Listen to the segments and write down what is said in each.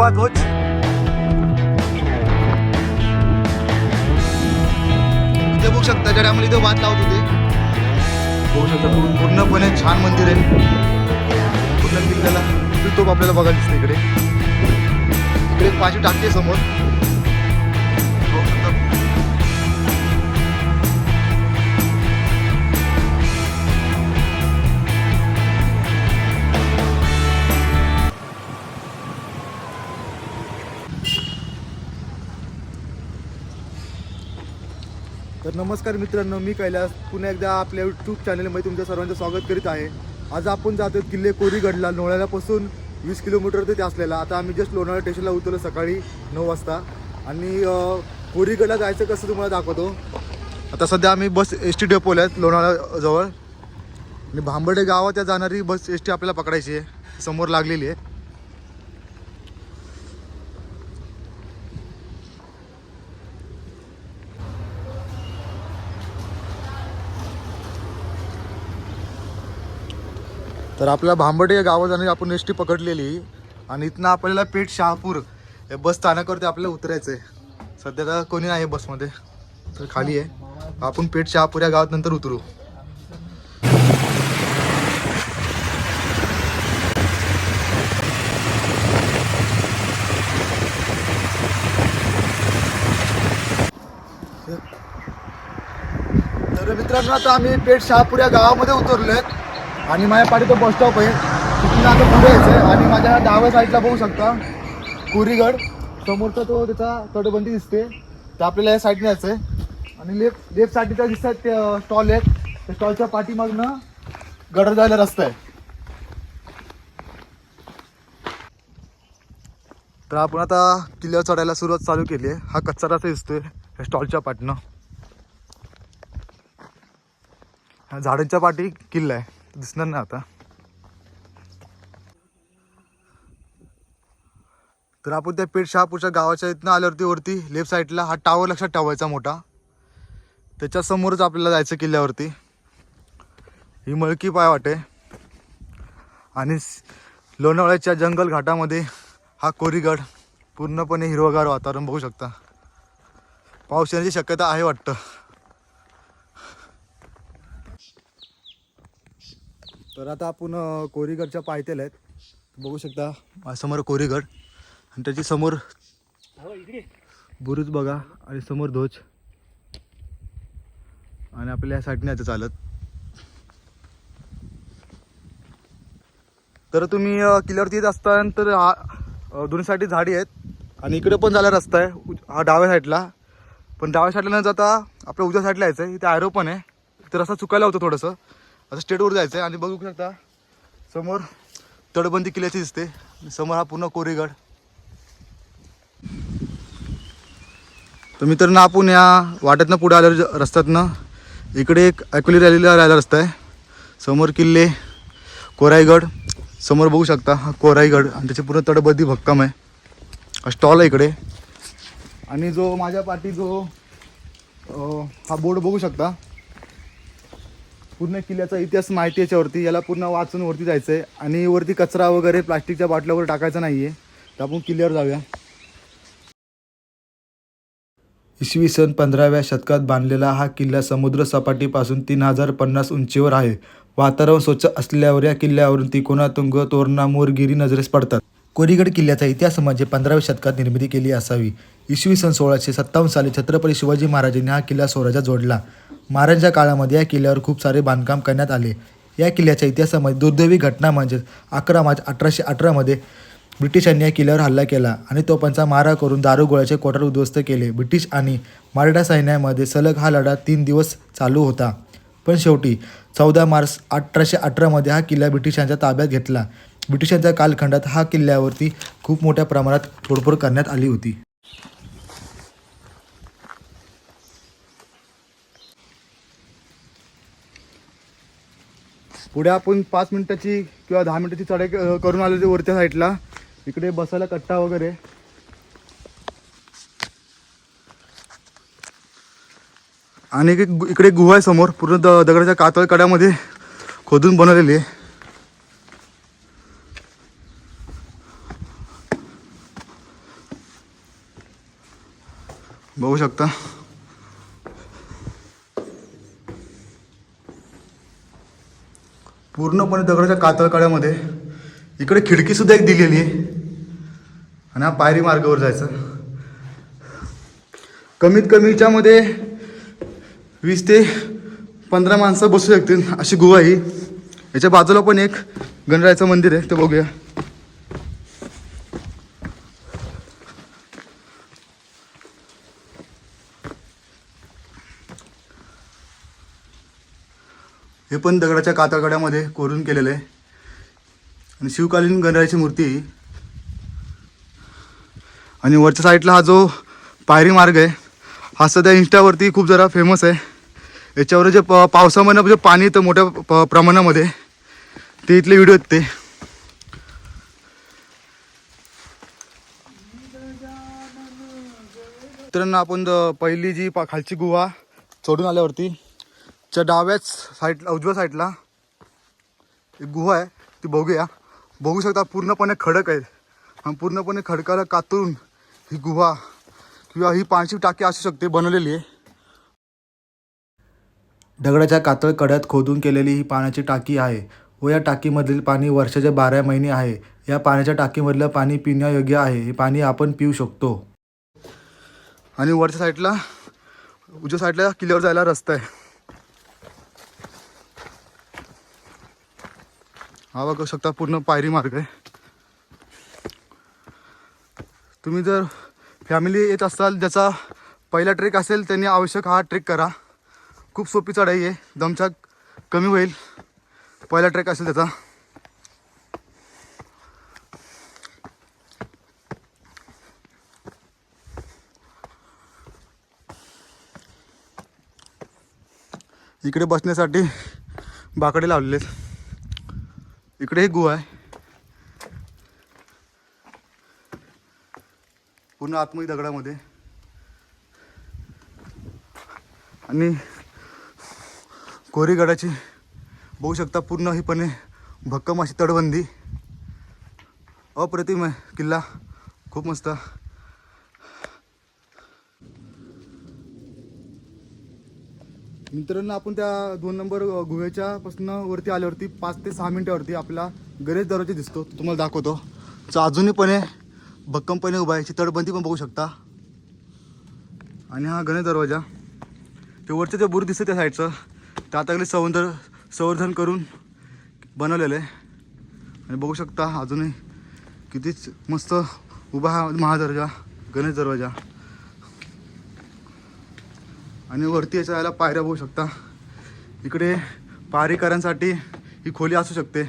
भगवा ध्वज इथे बघू शकता ज्या टायमाला इथे वाद लावत होते. बघू शकता पूर्ण- पूर्णपणे छान मंदिर आहे. पूर्ण किल्ल्याला तोप आपल्याला बघायला दिसते इकडे. इकडे एक पाचवी टाकी आहे समोर. नमस्कार मित्रांनो मी कैलास. पुन्हा एकदा आपल्या यूट्यूब चॅनलमध्ये तुमच्या सर्वांचं स्वागत करीत आहे. आज आपण जातो किल्ले कोरीगडला लोणाळ्यापासून वीस किलोमीटर ते असलेला. आता आम्ही जस्ट लोणाळा स्टेशनला उतरलो सकाळी नऊ वाजता. आणि कोरीगडला जायचं कसं तुम्हाला दाखवतो. आता सध्या आम्ही बस एस टी डेपोला आहेत लोणाळ्याजवळ आणि भांबर्डे गावात जाणारी बस एस टी आपल्याला पकडायची आहे. समोर लागलेली आहे. तर आपल्या भांबटे या गावात जाणारी आपण एस टी पकडलेली. आणि इथनं आपल्याला पेठ शहापूर या बस स्थानकावरती आपल्याला उतरायचं आहे सध्या तर कोणी नाही आहे बसमध्ये. तर खाली आहे. आपण पेठ शहापूर या गावात नंतर उतरू. तर मित्रांनो आता आम्ही पेठ शहापूर या गावामध्ये उतरलो आहेत आणि माझ्या पाठी तो बस स्टॉप आहे. तिथून आता पुढे यायचं आहे आणि माझ्या डाव्या साईडला बघू शकता. कुरीगड. समोरचा तो त्याचा तटबंदी दिसते तर आपल्याला या साईडने यायचं आहे आणि लेफ्ट लेफ्ट साईडला दिसतात ते स्टॉल आहेत. त्या स्टॉलच्या पाठीमागनं गडर जायला रस्ता आहे. तर आपण आता किल्ल्यावर चढायला सुरुवात चालू केली आहे. हा कच्चा रस्ता दिसतोय. या स्टॉलच्या पाठनं. हा झाडांच्या पाठी किल्ला आहे. दिसणार नाही आता. तर आपण त्या पेठ शहापूरच्या गावाच्या इथनं आल्यावरती वरती लेफ्ट साईडला हा टावर लक्षात ठेवायचा मोठा. त्याच्यासमोरच आपल्याला जायचं किल्ल्यावरती. ही मळकी पाय वाटे. आणि लोणावळ्याच्या जंगल घाटामध्ये हा कोरीगड पूर्णपणे हिरवगार वातावरण बघू शकता. पाऊस येण्याची शक्यता आहे वाटतं. तर आता आपण कोरीगडच्या पायथ्याला आहेत. बघू शकता माझ्यासमोर कोरीगड. आणि त्याची समोर बुरुज बघा आणि समोर ध्वज. आणि आपल्या या साईडने आता चालत. तर तुम्ही किल्ल्यावरती येत असताना तर हा दोन्ही साईडची झाडी आहेत. आणि इकडे पण झाला रस्ता आहे हा डाव्या साईडला. पण डाव्या साईडला न जाता आपल्या उजव्या साईडला यायचं आहे इथे आयरो पण आहे. तर रस्ता चुकायला होतं थोडंसं. आता स्टेटवर जायचं आहे आणि बघू शकता समोर तटबंदी किल्ल्याची दिसते. समोर हा पूर्ण कोरीगड. तर मित्रांनो आपण या वाट्यातनं पुढे आल्या रस्त्यातनं इकडे एक अकोली रॅलीला राहिला रस्ता आहे. समोर किल्ले कोराईगड. समोर बघू शकता हा कोराईगड आणि त्याची पूर्ण तटबंदी भक्कम आहे. स्टॉल आहे इकडे. आणि जो माझ्या पाठी जो हा बोर्ड बघू शकता पूर्ण किल्ल्याचा इतिहास माहिती याच्यावरती. याला पूर्ण वाचून वरती जायचं आहे आणि वरती कचरा वगैरे प्लास्टिकच्या बाटल्यावर टाकायचा नाही आहे तर आपण किल्ल्यावर जाऊया. इसवी सन पंधराव्या शतकात बांधलेला हा किल्ला समुद्र सपाटीपासून तीन हजार पन्नास उंचीवर आहे. वातावरण स्वच्छ असल्यावर या किल्ल्यावरून तिकोना तुंग तोरणा मोरगिरी नजरेस पडतात. कोरीगड किल्ल्याचा इतिहास म्हणजे पंधराव्या शतकात निर्मिती केली असावी. इसवी सन सोळाशे सत्तावन्न साली छत्रपती शिवाजी महाराजांनी हा किल्ला स्वराज्यात जोडला. महाराजांच्या काळामध्ये या किल्ल्यावर खूप सारे बांधकाम करण्यात आले. या किल्ल्याच्या इतिहासामध्ये दुर्दैवी घटना म्हणजे अकरा मार्च अठराशे अठरामध्ये ब्रिटिशांनी या किल्ल्यावर हल्ला केला आणि तोफांचा मारा करून दारुगोळ्याचे कोठार उद्ध्वस्त केले. ब्रिटिश आणि मराठा सैन्यामध्ये सलग हा लढा तीन दिवस चालू होता. पण शेवटी चौदा मार्च अठराशे अठरामध्ये हा किल्ला ब्रिटिशांच्या ताब्यात घेतला. ब्रिटिशांच्या कालखंडात हा किल्ल्यावरती खूप मोठ्या प्रमाणात तोडफोड करण्यात आली होती. पुढे आपण पाच मिनटाची किंवा दहा मिनटाची चढाई करून आलो वरच्या साईडला इकडे बसायला कट्टा वगैरे. आणि इकडे गुहा आहे समोर पूर्ण द दगडाच्या कातळ कड्यामध्ये खोदून बनवलेली आहे. बघू शकता. पूर्णपणे दगडाच्या कातळकड्यामध्ये इकडे खिडकीसुद्धा एक दिलेली आहे. आणि हा पायरी मार्गावर जायचं. कमीत कमी याच्यामध्ये वीस ते पंधरा माणसं बसू शकतील अशी गुहा ही याच्या बाजूला पण एक गणरायाचं मंदिर आहे ते बघूया. हे पण दगडाच्या कातळकड्यामध्ये कोरून केलेलं आहे. आणि शिवकालीन गणरायाची मूर्ती. आणि वरच्या साईडला हा जो पायरी मार्ग आहे हा सध्या इंस्टावरती खूप जरा फेमस आहे. याच्यावर जे प पावसामध्ये जे पाणी येतं मोठ्या प प्रमाणामध्ये ते इथले व्हिडिओ आहेत ते. मित्रांनो आपण पहिली जी पा खालची गुहा चढून आल्यावरती च्या डाव्याच साईडला उजव्या साईडला एक गुहा आहे. ती बघूया. बघू शकता पूर्णपणे खडक आहे आणि पूर्णपणे खडकाला कातरून ही गुहा किंवा ही पाण्याची टाकी असू शकते बनवलेली आहे. दगडाच्या कातळ कड्यात खोदून केलेली ही पाण्याची टाकी आहे व या टाकीमधील पाणी वर्षाचे बारा महिने आहे. या पाण्याच्या टाकीमधलं पाणी पिण्यायोग्य आहे. हे पाणी आपण पिऊ शकतो. आणि वरच्या साईडला उजव्या साईडला किल्ल्यावर जायला रस्ता आहे. हा बघू शकता पूर्ण पायरी मार्ग आहे. तुम्ही जर फॅमिली येत असाल ज्याचा पहिला ट्रेक असेल त्यांनी आवश्यक हा ट्रेक करा. खूप सोपी चढाई आहे. दमछाक कमी होईल. पहिला ट्रेक असेल त्याचा. इकडे बसण्यासाठी बाकडे लावलेले आहेत. इकडे एक गुहा आहे. पूर्ण आतमध्ये दगडामध्ये. आणि कोरीगडाची बघू शकता पूर्ण हीपणे भक्कम अशी तडबंदी अप्रतिम आहे. किल्ला खूप मस्त. मित्रांनो आपण त्या दोन नंबर गुहेच्या पासून वरती आल्यावरती पाच ते सहा मिनिटावरती आपला गणेश दरवाजा दिसतो. तुम्हाला दाखवतो. तो अजूनहीपणे भक्कमपणे उभा आहे. याची पण बघू शकता. आणि हा गणेश दरवाजा ते वरचं जे बुर दिसतं त्या साईडचं ते आता अगदी संवर्धन संवर्धन करून बनवलेलं आहे. आणि बघू शकता अजूनही कितीच मस्त उभा हा महादर्जा गणेश दरवाजा आणि वरती याच्या जायला पायऱ्या बघू शकता. इकडे पारीकरांसाठी ही खोली असू शकते.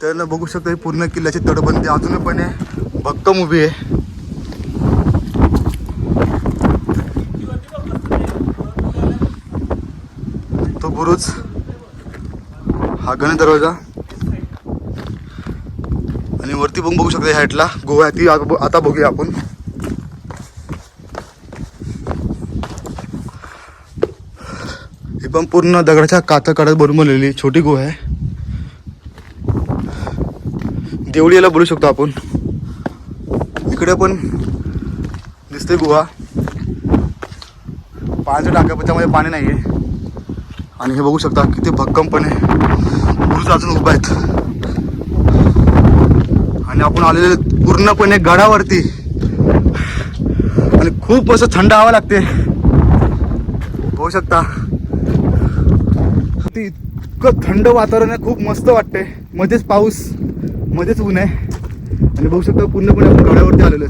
त्याला बघू शकता ही पूर्ण किल्ल्याची तटबंदी. अजूनपणे भक्कम उभी आहे. तो बुरुज हा गण दरवाजा आणि वरती पण बघू शकता ह्याटला गोवा ती आता बघूया आपण. ही पण पूर्ण दगडाच्या काथा काढत बनलेली छोटी गुहा आहे. देवळीला बोलू शकतो आपण. इकडे पण दिसते गुहा पाण्याच्या टाक्या त्यामध्ये पाणी नाही आहे आणि हे बघू शकता किती भक्कमपणे बुरुज अजून उभा आहेत. आणि आपण आलेले पूर्णपणे गडावरती. आणि खूप असं थंड हवा लागते. होऊ शकता. ते इतकं थंड वातावरण आहे खूप मस्त वाटते मध्येच पाऊस मध्येच ऊन आहे. आणि बघू शकता पूर्णपणे आपण गडावरती आलेलो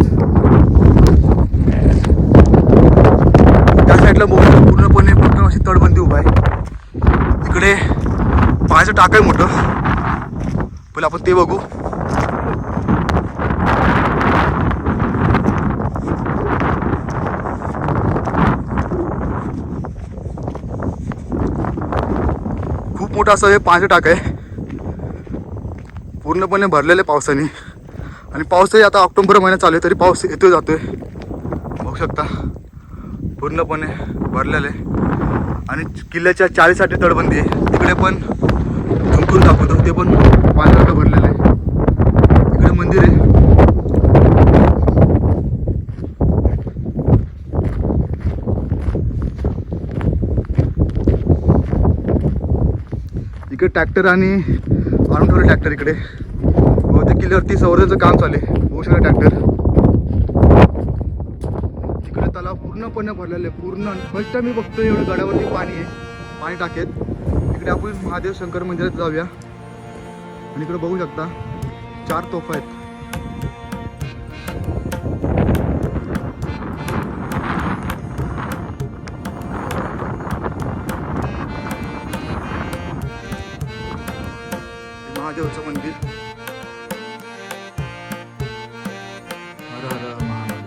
त्या साईडला बघू शकतो पूर्णपणे पूर्ण अशी तडबंदी उभा आहे. इकडे पाण्याचं टाक आहे मोठं. पहिले आपण ते बघू खूप मोठं असं हे पाण्याचं टाक आहे. पूर्णपणे भरलेलं आहे पावसाने. आणि पाऊसही आता ऑक्टोबर महिन्यात चालू आहे तरी पाऊस जातो जातोय. बघू शकता. पूर्णपणे भरलेलं. आहे आणि किल्ल्याच्या चाळीसाठी तडबंदी आहे. तिकडे पण झुंकून दाखवतो. ते पण पाण्याला भरलेलं आहे. इकडे मंदिर आहे. इकडे ट्रॅक्टर आणि आणून ठेवलं ट्रॅक्टर इकडे. बहुतेक किल्ल्यावरती संवर्धनाचं काम चालू आहे. होऊ शकता ट्रॅक्टर. इकडे तलाव पूर्णपणे भरलेलं आहे पूर्ण फर्स्ट टाइम मी बघतो एवढं गडावरती पाणी आहे. पाणी टाकेत. इकडे आपण महादेव शंकर मंदिरात जाऊया. आणि इकडे बघू शकता चार तोफा आहेत. महादेवचं मंदिर. हर हर महादेव.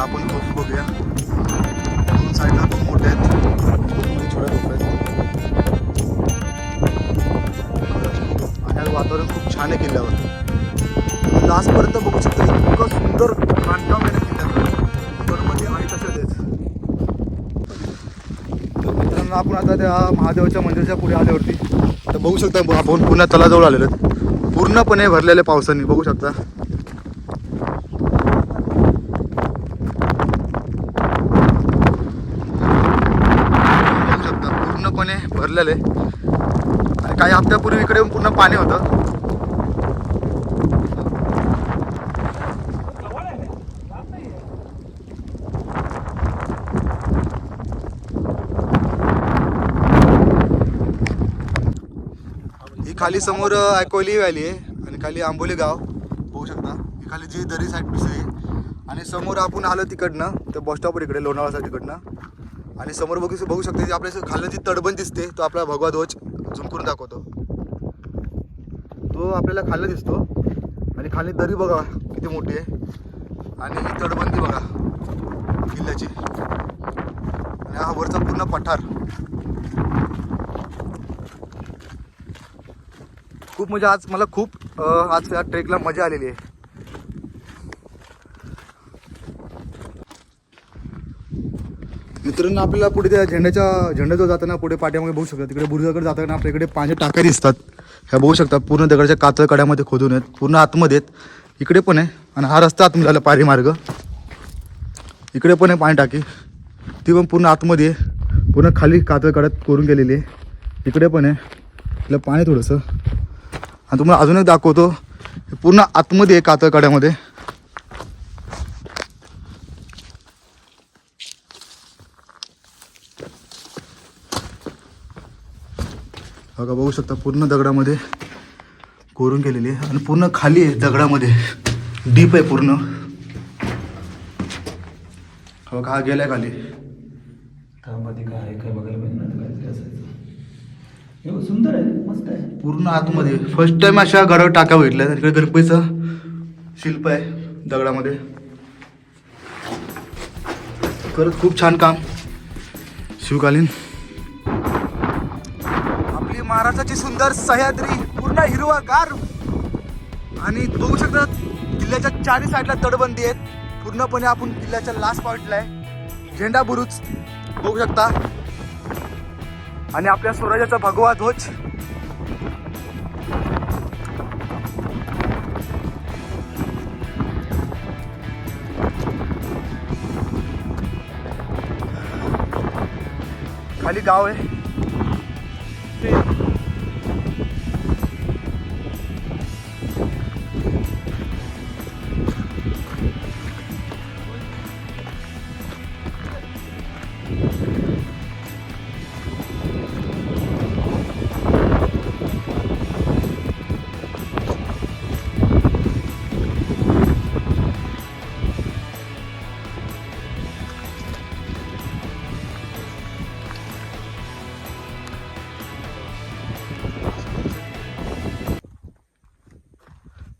आपण तोफ बघूया. दोन साईडला खूप मोठे आहेत. छोट्या तोफ आहेत. आणि वातावरण खूप छान आहे किल्ल्यावर. लास्टपर्यंत बघू शकतो इतकं सुंदर बांधकाम आहे ना आहे तर मित्रांनो आपण आता त्या महादेवाच्या मंदिराच्या पुढे आल्यावरती. तर बघू शकता आपण पुन्हा तलाजवळ आलेलो आहेत. पूर्णपणे भरलेले पावसाने बघू शकता. बघू शकता पूर्णपणे भरलेले. आणि काही हप्त्यापूर्वी इकडे पूर्ण पाणी होतं ही खाली समोर ऐकोली व्हॅली आहे आणि खाली आंबोली गाव. बघू शकता. ही खाली जी दरी साईड दिसते आणि समोर आपण आलो तिकडनं त्या बस स्टॉपवर इकडे लोणावळा तिकडनं. आणि समोर बघू बघू शकते जी आपल्या खाली जी तडबण दिसते तो आपला भगवा ध्वज झूम करून दाखवतो. तो आपल्याला खाल्लं दिसतो. आणि खाली दरी बघा किती मोठी आहे. आणि ही तडबंदी बघा किल्ल्याची. आणि हा वरचा पूर्ण पठार. खूप म्हणजे आज मला खूप आज या ट्रेकला मजा आलेली आहे. मित्रांनो आपल्याला पुढे त्या झेंड्याच्या झेंड्याजवळ जाताना पुढे पाठीमागे बघू शकता. तिकडे बुरुजाकडे जाताना आपल्या इकडे पाण्याच्या टाक्या दिसतात. ह्या बघू शकता पूर्ण दगडाच्या कातळ कड्यामध्ये खोदून आहेत. पूर्ण आतमध्ये आहेत. इकडे पण आहे. आणि हा रस्ता आतमध्ये झाला पारी मार्ग. इकडे पण आहे पाणी टाकी. ती पण पूर्ण आतमध्ये आहे. पूर्ण खाली कातळ कड्यात करून गेलेली आहे. इकडे पण आहे. तिला पाणी थोडंसं. आणि तुम्हाला अजून एक दाखवतो. पूर्ण आतमध्ये आहे कातळ कड्यामध्ये. बघा बघू शकता पूर्ण दगडामध्ये कोरून गेलेली आहे आणि पूर्ण खाली आहे दगडामध्ये. डीप आहे पूर्ण. बघा हा गेलाय खाली. आहे? काय बघायला पाहिजे ना काहीतरी असायचं हे बघ, सुंदर आहे मस्त आहे. पूर्ण आतमध्ये. फर्स्ट टाइम अशा गडावर टाका भेटल्या तिकडे गणपतीचं शिल्प आहे दगडामध्ये. खरंच खूप छान काम. शिवकालीन. आपली महाराष्ट्राची सुंदर सह्याद्री पूर्ण हिरवागार. आणि बघू शकता किल्ल्याच्या चारही साईडला तटबंदी आहेत. पूर्णपणे आपण किल्ल्याच्या लास्ट पॉईंटला आहे. झेंडा बुरुज. बघू शकता. आणि आपल्या स्वराज्याचा भगवा ध्वज. खाली गाव आहे. ते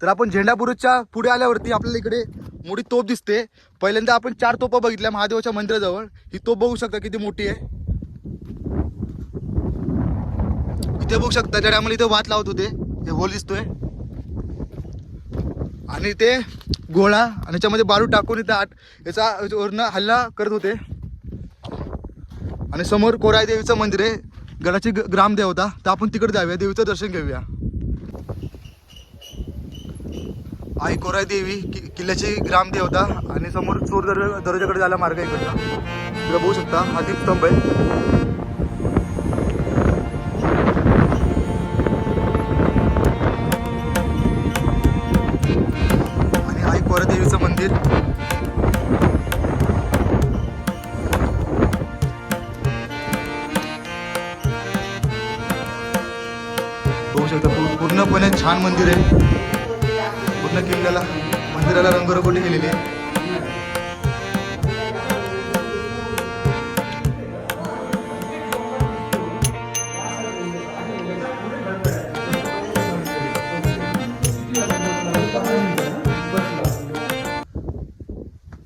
तर आपण झेंडाबुरुजच्या पुढे आल्यावरती आपल्याला इकडे मोठी तोप दिसते. पहिल्यांदा आपण चार तोपं बघितल्या महादेवाच्या मंदिराजवळ. ही तोप बघू शकता किती मोठी आहे. इथे बघू शकता त्या टायमाला इथे वात लावत होते. हे होल दिसतोय. आणि ते गोळा आणि याच्यामध्ये बारू टाकून इथे आठ याचा वरनं हल्ला करत होते. आणि समोर कोराय देवीचं मंदिर आहे. गडाची ग्रामदेवता. तर आपण तिकडे जाऊया देवीचं दर्शन घेऊया. आई कोराई देवी कि- किल्ल्याची ग्रामदेवता आणि समोर चोर दर दर्जाकडे जायला मार्ग आहे इकडनं बघू शकता हा दीपस्तंभ आहे. आणि आई कोरा देवीचं मंदिर. बघू पूर्णपणे छान मंदिर आहे. मंदिराला किल्ल्याला मंदिराला रंगरंगोटी केलेली आहे.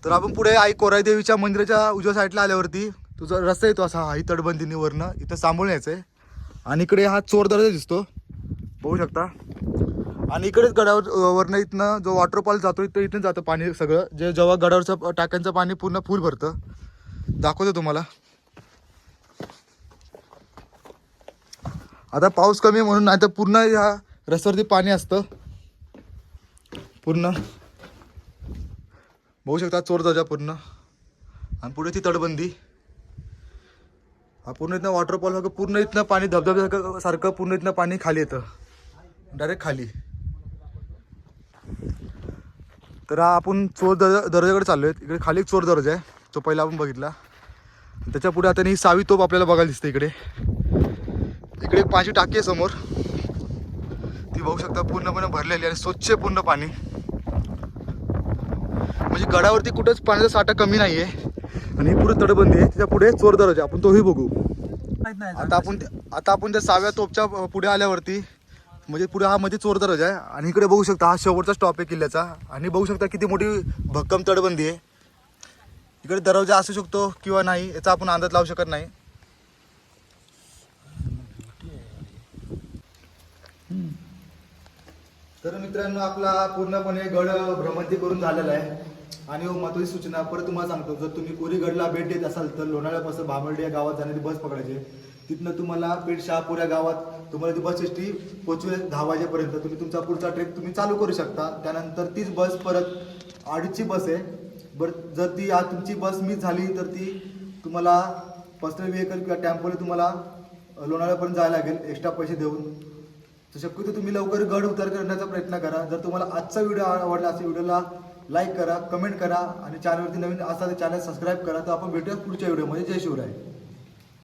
तर आपण पुढे आई कोराई देवीच्या मंदिराच्या उजव्या साईडला आल्यावरती तुझा रस्ता येतो असा आई तटबंदीने वरनं. इथं सांभाळून यायचं आहे. आणि इकडे हा चोर दर्जा दिसतो. बघू शकता. आणि इकडेच गडावर वरनं इथनं जो वॉटरफॉल जातो इथं इथून जातं पाणी सगळं. जे जेव्हा गडावरचं टाक्यांचं पाणी पूर्ण फुल भरतं. दाखवतो तुम्हाला. आता पाऊस कमी आहे म्हणून नाही तर पूर्ण ह्या रस्त्यावरती पाणी असतं. पूर्ण. बघू शकता चोर दर्जा पूर्ण. आणि पुढे ती तटबंदी. हा पूर्ण इथनं वॉटरफॉल पूर्ण इथनं पाणी धबधब्यासारखं सारखं पूर्ण इथनं पाणी खाली येतं. डायरेक्ट खाली. तर आपण चोर दर दर्जाकडे चाललो आहे इकडे खाली एक चोर दर्जा आहे. तो पहिला आपण बघितला. त्याच्या पुढे आता ही सावी तोप आपल्याला बघायला दिसते इकडे. इकडे एक पाण्याची टाकी आहे समोर. ती बघू शकता पूर्णपणे भरलेली आणि स्वच्छ आहे पूर्ण पाणी. म्हणजे गडावरती कुठंच पाण्याचा साठा कमी नाही आहे आणि ही पुढे तटबंदी आहे. त्याच्या पुढे चोर दरवाजा आपण तोही बघू. आता आपण आता आपण त्या सहाव्या तोपच्या पुढे आल्यावरती म्हणजे पुढे हा मध्ये चोर दरवाजा आहे. आणि इकडे बघू शकता हा शेवटचा स्टॉप आहे किल्ल्याचा. आणि बघू शकता किती मोठी भक्कम तडबंदी आहे. इकडे दरवाजा असू शकतो किंवा नाही याचा आपण अंदाज लावू शकत नाही. तर मित्रांनो आपला पूर्णपणे गड भ्रमंती करून झालेला आहे. आणि हो, महत्वाची सूचना परत तुम्हाला सांगतो जर तुम्ही कोरीगडला भेट देत असाल तर लोणाळ्यापासून भामर्डी या गावात जाण्याची बस पकडायची तिथनं तुम्हाला पेठ शहापुऱ्या गावात तुम्हाला ती बस एसटी पोचवेल दहा वाजेपर्यंत. तुम्ही तुमचा पुढचा ट्रेक तुम्ही चालू करू शकता. त्यानंतर तीच बस परत अडीचची बस आहे. बरं जर ती आज तुमची बस मिस झाली तर ती तुम्हाला पर्सनल व्हेकल किंवा टेम्पोने तुम्हाला लोणावळ्यापर्यंत जायला लागेल. एक्स्ट्रा पैसे देऊन. तर शक्यतो तुम्ही लवकर गड उतार करण्याचा प्रयत्न करा. जर तुम्हाला आजचा व्हिडिओ आवडला असेल व्हिडिओला लाईक करा कमेंट करा आणि चॅनलवरती नवीन असा चॅनल सबस्क्राईब करा. तर आपण भेटूया पुढच्या व्हिडिओमध्ये जय शिवराय.